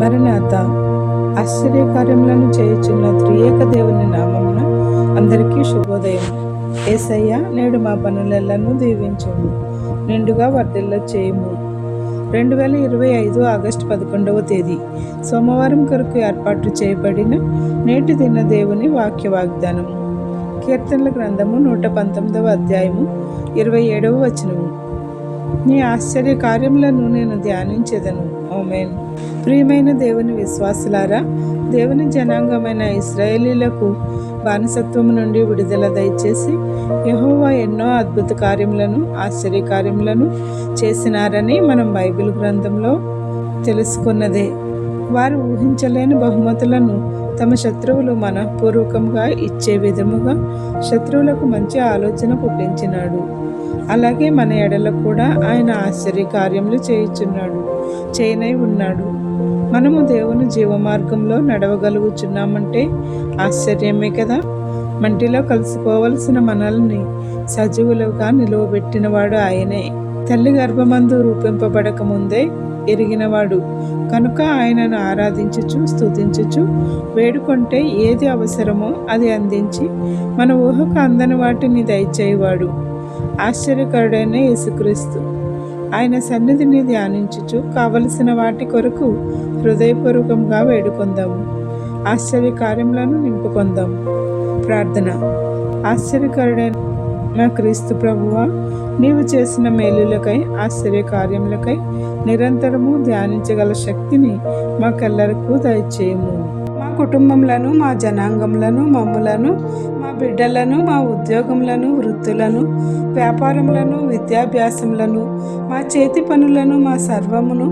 మరణాత ఆశ్చర్యకార్యములను చేయుచున్న త్రియేక దేవుని నామమున అందరికీ శుభోదయం. ఏసయ్య నేడు మా పనులెల్లను దీవించము నిండుగా వర్ధిల్ల చేయము. రెండు వేల ఇరవై ఐదు ఆగస్టు పదకొండవ తేదీ. సోమవారం కొరకు ఏర్పాటు చేయబడిన నేటి దిన దేవుని వాక్య వాగ్దానము కీర్తనల గ్రంథము నూట పంతొమ్మిదవ అధ్యాయము ఇరవై ఏడవ వచనము. నీ ఆశ్చర్య కార్యములను నేను ధ్యానించేదను. ఓమెన్ ప్రియమైన దేవుని విశ్వాసులారా దేవుని జనాంగమైన ఇస్రాయేలీలకు బానిసత్వం నుండి విడుదల దయచేసి యహోవా ఎన్నో అద్భుత కార్యములను ఆశ్చర్య కార్యములను చేసినారని మనం బైబిల్ గ్రంథంలో తెలుసుకున్నదే. వారు ఊహించలేని బహుమతులను తమ శత్రువులు మనఃపూర్వకంగా ఇచ్చే విధముగా శత్రువులకు మంచి ఆలోచన పుట్టించినాడు. అలాగే మన ఎడల కూడా ఆయన ఆశ్చర్య కార్యములు చేయుచున్నాడు చేయనై ఉన్నాడు. మనము దేవుని జీవమార్గంలో నడవగలుగుచున్నామంటే ఆశ్చర్యమే కదా. మంటిలో కలిసిపోవలసిన మనల్ని సజీవులుగా నిలువబెట్టినవాడు ఆయనే. తల్లి గర్భమందు రూపింపబడక ముందే ఎరిగినవాడు. కనుక ఆయనను ఆరాధించుచు స్తుతించుచు వేడుకుంటే ఏది అవసరమో అది అందించి మన ఊహకు అందని వాటిని దయచేయవాడు. ఆశ్చర్యకరుడైన యేసుక్రీస్తు. ఆయన సన్నిధిని ధ్యానించుచు కావలసిన వాటి కొరకు హృదయపూర్వకంగా వేడుకొందాము. ఆశ్చర్య కార్యములను నింపుకొందాం ప్రార్థన. ఆశ్చర్యకరుడైన నా క్రీస్తు ప్రభువ నీవు చేసిన మేలులకై ఆశ్చర్య కార్యములకై నిరంతరము ధ్యానించగల శక్తిని మాకెల్లరకు దయచేయము. మా కుటుంబములను మా జనాంగములను మమ్ములను మా బిడ్డలను మా ఉద్యోగములను వృత్తులను వ్యాపారములను విద్యాభ్యాసములను మా చేతి పనులను మా సర్వమును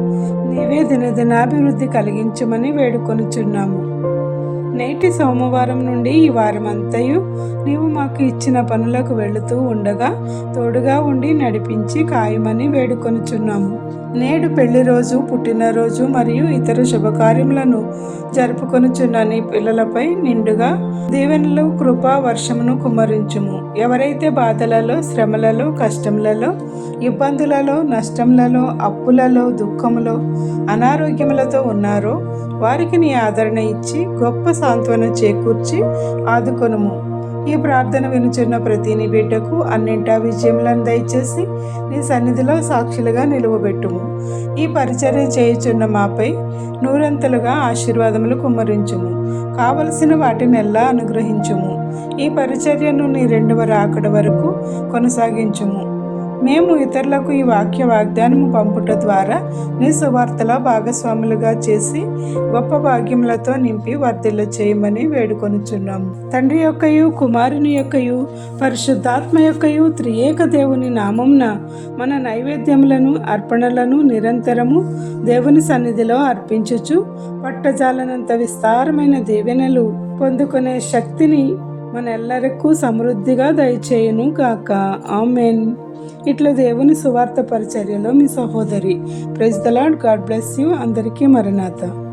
నీవే దినదినాభివృద్ధి కలిగించమని వేడుకొనుచున్నాము. నేటి సోమవారం నుండి ఈ వారం అంతయు నీవు మాకు ఇచ్చిన పనులకు వెళుతూ ఉండగా తోడుగా ఉండి నడిపించి ఖాయమని వేడుకొనుచున్నాము. నేడు పెళ్ళి రోజు పుట్టినరోజు మరియు ఇతర శుభకార్యములను జరుపుకొనుచున్న నీ పిల్లలపై నిండుగా దీవెనలు కృపా వర్షమును కుమ్మరించుము. ఎవరైతే బాధలలో శ్రమలలో కష్టములలో ఇబ్బందులలో నష్టములలో అప్పులలో దుఃఖములో అనారోగ్యములతో ఉన్నారో వారికి నీ ఆదరణ ఇచ్చి గొప్ప సాంత్వన చేకూర్చి ఆదుకొనుము. ఈ ప్రార్థన వినుచున్న ప్రతి నీ బిడ్డకు అన్నింటా విజయములను దయచేసి నీ సన్నిధిలో సాక్షులుగా నిలువబెట్టుము. ఈ పరిచర్య చేయుచున్న మాపై నూరంతలుగా ఆశీర్వాదములు కుమ్మరించుము. కావలసిన వాటిని ఎలా అనుగ్రహించుము. ఈ పరిచర్యను నీ రెండవ రాకడ వరకు కొనసాగించుము. మేము ఇతరులకు ఈ వాక్య వాగ్దానము పంపుట ద్వారా నీ సువార్తలో భాగస్వాములుగా చేసి గొప్ప భాగ్యములతో నింపి వర్ధిల్ల చేయమని వేడుకొనుచున్నాము తండ్రి యొక్కయు కుమారుని యొక్కయు పరిశుద్ధాత్మ యొక్కయు త్రియేక దేవుని నామంన మన నైవేద్యములను అర్పణలను నిరంతరము దేవుని సన్నిధిలో అర్పించుచు పట్టజాలనంత విస్తారమైన దీవెనలు పొందుకునే శక్తిని మనెల్లరికూ సమృద్ధిగా దయచేయను గాక. ఆమెన్. ఇట్లా దేవుని సువార్త పరిచర్యలో మీ సహోదరి praise the Lord God bless you. అందరికీ మరణాత.